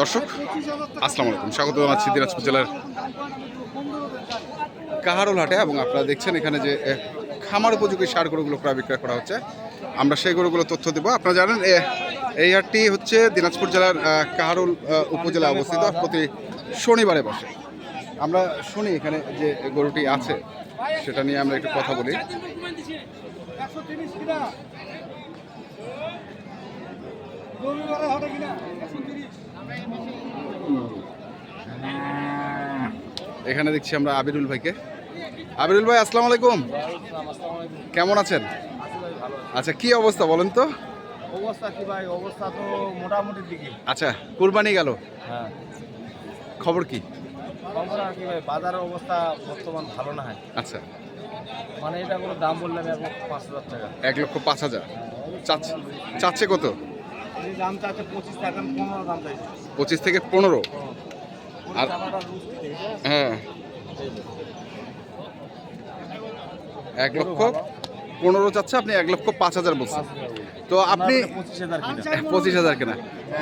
দর্শক, আসসালামু আলাইকুম। স্বাগত জানাচ্ছি দিনাজপুর জেলার কাহারোল হাটে এবং আপনারা দেখছেন এখানে যে খামার উপযোগী সার গরুগুলো প্রায় বিক্রয় করা হচ্ছে। আমরা সেই গরুগুলো তথ্য দেবো। আপনারা জানেন এই হাটটি হচ্ছে দিনাজপুর জেলার কাহারোল উপজেলায় অবস্থিত। প্রতি শনিবারে বসে। আমরা শুনি এখানে যে গরুটি আছে, সেটা নিয়ে আমরা একটু কথা বলি। এখানে দেখছি আমরা আবিরুল ভাইকে। আবিরুল ভাই আসসালামু আলাইকুম। কেমন আছেন? আচ্ছা কি অবস্থা বলেন তো? অবস্থা কি ভাই? অবস্থা তো মোটামুটি দিকে আচ্ছা কুরবানি গেল। হ্যাঁ। খবর কি? খবর আর কি ভাই বাজারের অবস্থা বর্তমান ভালো না হয়। আচ্ছা। মানে এটা কোনো দাম এক লক্ষ পাঁচ হাজার টাকা। এক লক্ষ পাঁচ হাজার। চাচ্ছে চাচ্ছে কত? দাম চাচ্ছে পঁচিশ টাকা পনেরো দাম চাইছে। পঁচিশ থেকে পনেরো? আর- হ্যাঁ এক লক্ষ পনেরো চাচ্ছে আপনি এক লক্ষ পাঁচ হাজার বলছেন। তো আপনি পঁচিশ হাজার কেনা।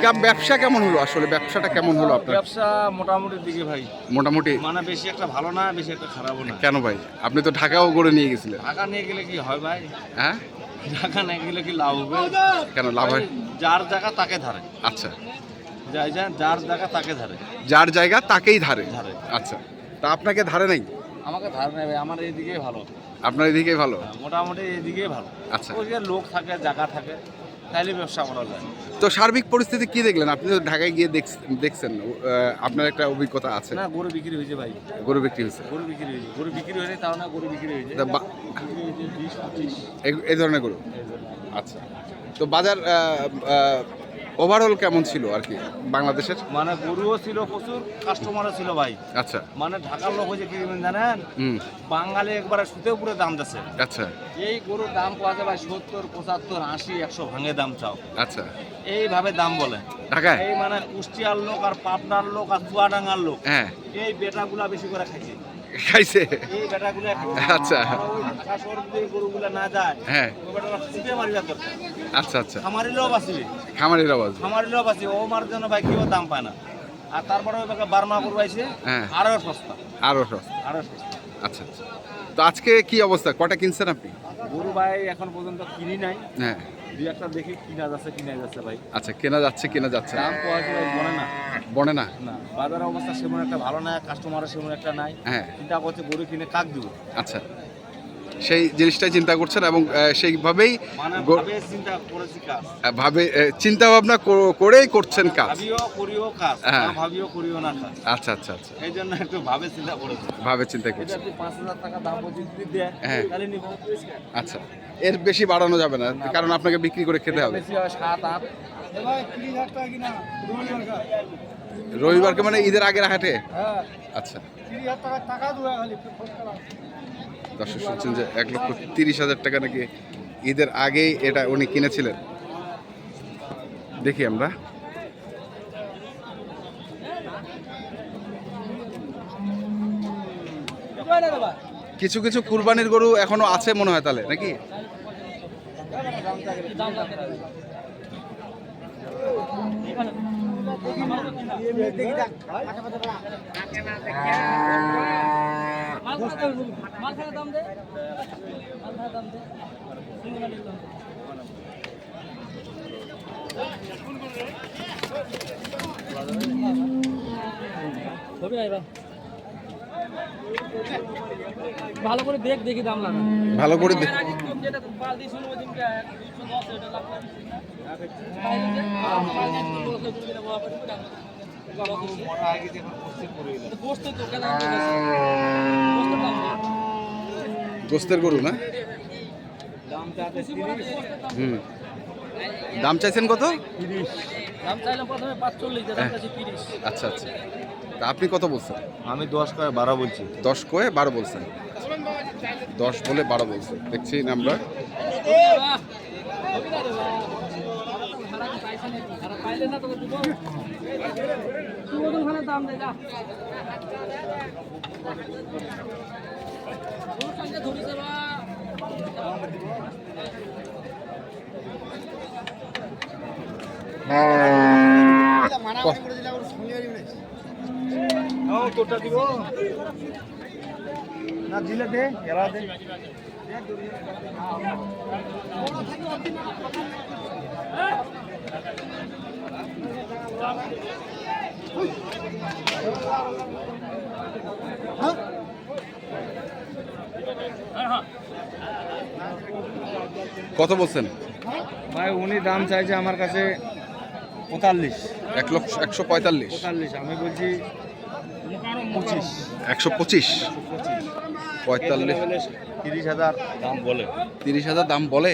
কেম- ব্যবসা কেমন হলো আসলে? ব্যবসাটা কেমন হলো আপনার? ব্যবসা মোটামুটি দিকে ভাই। মোটামুটি? মানে বেশি একটা ভালো না বেশি একটা খারাপও না। কেন ভাই? আপনি তো ঢাকাও করে নিয়ে গেছিলেন। ঢাকা নিয়ে গেলে কি হয় ভাই? হ্যাঁ? ঢাকা নিয়ে গেলে কি লাভ হবে? কেন লাভ হয়? যার জায়গা তাকে ধরে। আচ্ছা। যাই যা যার জায়গা তাকে ধারে। যার জায়গা তাকেই ধারে। ধারে। আচ্ছা। তা আপনাকে ধারে নাই? আমাকে ধারে নেবে আমার এইদিকেই ভালো। আপনার এদিকেই ভালো? মোটামুটি এদিকেই ভালো। আচ্ছা। ওই যে লোক থাকে জায়গা থাকে। তাইলে ব্যবসা করা যায়। তো সার্বিক পরিস্থিতি কি দেখলেন? আপনি তো ঢাকায় গিয়ে দেখছ- দেখছেন আপনার একটা অভিজ্ঞতা আছে। না গরু বিক্রি হয়েছে ভাই। গরু বিক্রি হয়েছে। গরু বিক্রি হয়েছে। গরু বিক্রি হয়েছে তাও না গরু বিক্রি হয়েছে। এই ধরনের গরু? আচ্ছা। তো বাজার ওভারঅল কেমন ছিল আর কি বাংলাদেশের? মানে গরুও ছিল প্রচুর কাস্টমারও ছিল ভাই। আচ্ছা। মানে ঢাকার লোক হয়েছে কি জানেন? বাঙালি একবারে সুতে উপরে দাম দিচ্ছে। আচ্ছা। এই গরুর দাম পাওয়া যায় ভাই? সত্তর পঁচাত্তর আশি একশো ভাঙে দাম চাও। আচ্ছা। এইভাবে দাম বলে। ঢাকায়? এই মানে কুষ্টিয়ার লোক আর পাবনার লোক আর চুয়াডাঙ্গার লোক হ্যাঁ। এই বেটাগুলা বেশি করে খাইছে। খাইছে। আচ্ছা। হ্যাঁ। ওই বেটারা ছুটে মারি যাত আচ্ছা আচ্ছা। খামারিলেও বাঁচিবে খামারের খামারিলেও বাঁচিবে ও মার জন্য ভাই কেউ দাম পায় না আর তারপরে বার্মা করবাইছে। আরও সস্তা আরও সস্তা। আরও সস্তা। আচ্ছা আচ্ছা। তো আজকে কি অবস্থা? কটা কিনছেন আপনি? গরু ভাই এখন পর্যন্ত কিনি নাই। হ্যাঁ। দুই একটা দেখি কিনা যাচ্ছে কিনা যাচ্ছে ভাই। আচ্ছা কেনা যাচ্ছে কেনা যাচ্ছে। দাম যায় ভাই মনে না। বনে না? না বাজারের অবস্থা সেমন একটা ভালো না কাস্টমার সেমন একটা নাই। হ্যাঁ। চিন্তা করছে গরু কিনে কাক দিব? আচ্ছা। সেই জিনিসটাই চিন্তা করছেন এবং সেইভাবেই মানে ভাবে চিন্তা ভাবনা করেই করছেন কাজ। ভাবিও করিও কাজ হ্যাঁ। না ভাবিও করিও না কাজ। আচ্ছা আচ্ছা আচ্ছা। এই জন্য একটু ভাবে চিন্তা করেছি। ভাবে চিন্তা করছেন। হ্যাঁ। আচ্ছা। এর বেশি বাড়ানো যাবে না কারণ আপনাকে বিক্রি করে খেতে হবে। রবিবারকে মানে ঈদের আগের হাটে? হ্যাঁ। আচ্ছা। দর্শক শুনছেন যে এক লক্ষ তিরিশ হাজার টাকা নাকি ঈদের আগেই এটা উনি কিনেছিলেন। দেখি আমরা। কিছু কিছু কুরবানির গরু এখনও আছে মনে হয় তাহলে, নাকি? মাথায় আইবা ভালো করে দেখ দেখি দাম লাগা ভালো করে দে- যেটা গোস্তের গরু না? দাম হুম। দাম চাইছেন কত? আচ্ছা আচ্ছা। তা আপনি কত বলছেন? আমি দশ করে বারো বলছি। দশ কয়ে বারো বলছেন। দশ বলে বারো বলছেন। দেখছি আমরা না তোকে দিব ওখানে দাম দে সঙ্গে ধরে যাবা তোরটা দিব না দিলে দে দে কত বলছেন? ভাই উনি দাম চাইছে আমার কাছে পঁয়তাল্লিশ। এক লক্ষ একশো পঁয়তাল্লিশ। পঁয়তাল্লিশ আমি বলছি পঁচিশ। একশো পঁচিশ? পঁয়তাল্লিশ। তিরিশ হাজার দাম বলে। তিরিশ হাজার দাম বলে?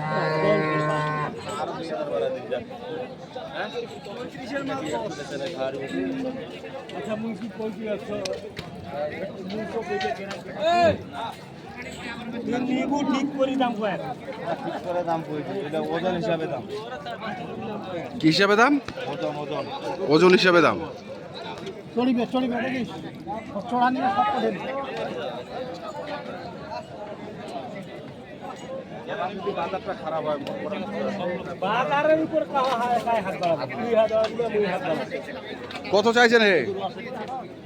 হ্যাঁ হ্যাঁ একশো ছাব্বিশ ঠিক করে দাম এটা ওজন হিসাবে দাম কি হিসাবে দাম? ওজন ওজন ওজন হিসাবে দাম। চলিবে চলিবে দেখিস। চড়া নিয়ে সব করে বাজারটা খারাপ হয় বাজারের উপর কত চাইছেন হে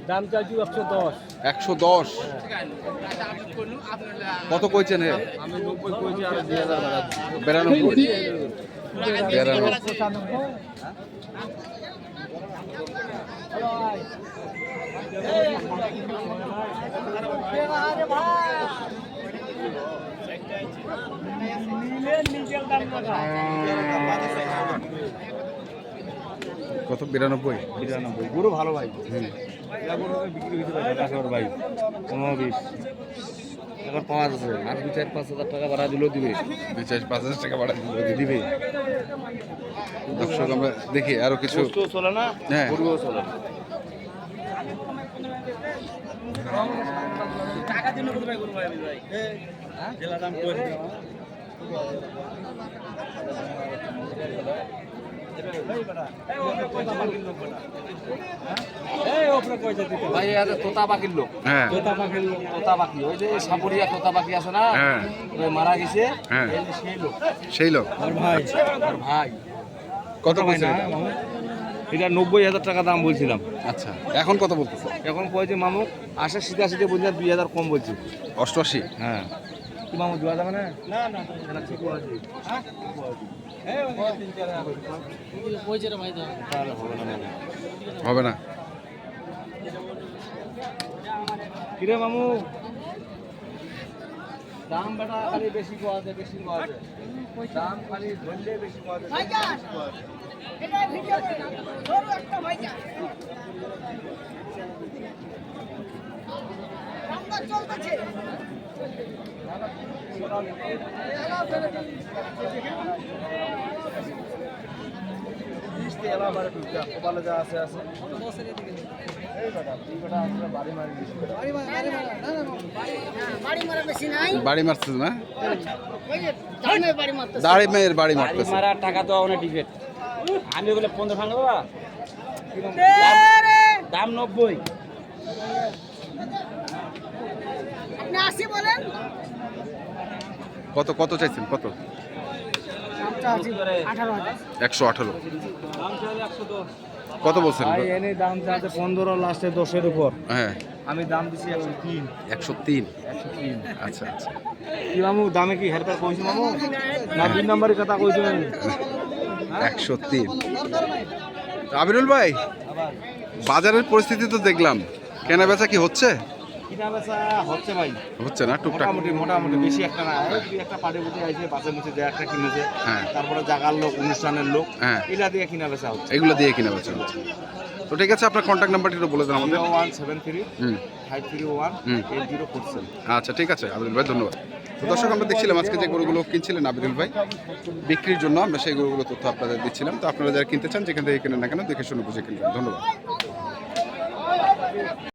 দাম চাইছি একশো দশ। একশো দশ। কত কইছেন হে আমি নব্বই কইছি আর দুই হাজার বিরানব্বই। বিরানব্বই। কত? বিরানব্বই? বিরানব্বই। গরু ভালো ভাই। বিক্রি হয়েছে ভাই। পনেরো বিশ। এখন পাওয়া যাচ্ছে আর দু চার পাঁচ হাজার টাকা ভাড়া দিলেও দিবে। দুই চার পাঁচ হাজার টাকা বাড়া দিলে দিবে। দর্শক আমরা দেখি আরও কিছু। চলে না হ্যাঁ। চলে না। টাকা দিন কত ভাই গরু আমি ভাই হ্যাঁ জেলা দাম কই তোতা পাখির লোক তোতা পাখির লোক তোতা পাখি ওই যে সাপুরিয়া তোতা পাখি আছে না হ্যাঁ। মারা গেছে হ্যাঁ। সেই লোক সেই লোক ভাই ভাই কত মামু? এটা নব্বই হাজার টাকা দাম বলছিলাম আচ্ছা এখন কত বলতেছে এখন কয়েছে মামু আশা শীতে শীতে বলছি দুই হাজার কম বলছি অষ্টআশি হ্যাঁ কি মামু দেওয়া যাবে না না না ঠিক আছে হবে না কিরে মামু দাম বেটা খালি বেশি কোয়া বেশি কোয়া দাম খালি ধরলে বেশি কোয়া আছে আছে বাড়ি না মারতেছে। দাড়ি মেয়ের বাড়ি মারতেছে। টাকা তো অনেক টিকিট আমি বলে পনেরো ভাঙবো দাম নব্বই। আপনি আসি বলেন। কত কত চাইছেন? কত? একশো আঠারো। কত বলছেন? এনে দাম চাইছে পনেরো লাস্টে দশের উপর। হ্যাঁ। আমি দাম দিছি একশো তিন। একশো তিন? একশো তিন। আচ্ছা আচ্ছা। কি মামু দামে কি হেরফের কইছি মামু? না দুই নম্বরের কথা কইছি একশো তিন। আবিরুল ভাই বাজারের পরিস্থিতি তো দেখলাম। কেনা বেচা কি হচ্ছে? হচ্ছে ভাই। হচ্ছে না টুকটাক। মোটামুটি মোটামুটি বেশি একটা না একটা পাড়ে বুঝে আইছে বাসে মুছে যে একটা কিনেছে হ্যাঁ। তারপরে জাগার লোক অনুষ্ঠানের লোক হ্যাঁ। এগুলা দিয়ে কিনা বেচা হচ্ছে। এগুলো দিয়ে কিনা বেচা হচ্ছে। তো ঠিক আছে আপনার কন্ট্যাক্ট নাম্বারটি একটু বলে দেন আমাদের। One seven three five three one eight zero four seven. আচ্ছা ঠিক আছে আবিরুল ভাই ধন্যবাদ। তো দর্শক, আমরা দেখছিলাম আজকে যে গরুগুলো কিনছিলেন আবিদুল ভাই, বিক্রির জন্য আমরা সেই গরুগুলো তথ্য আপনাদের দিচ্ছিলাম। তো আপনারা যারা কিনতে চান যেখান থেকে কেনেন না কেন, দেখে শুনে বুঝে কিনবেন। ধন্যবাদ।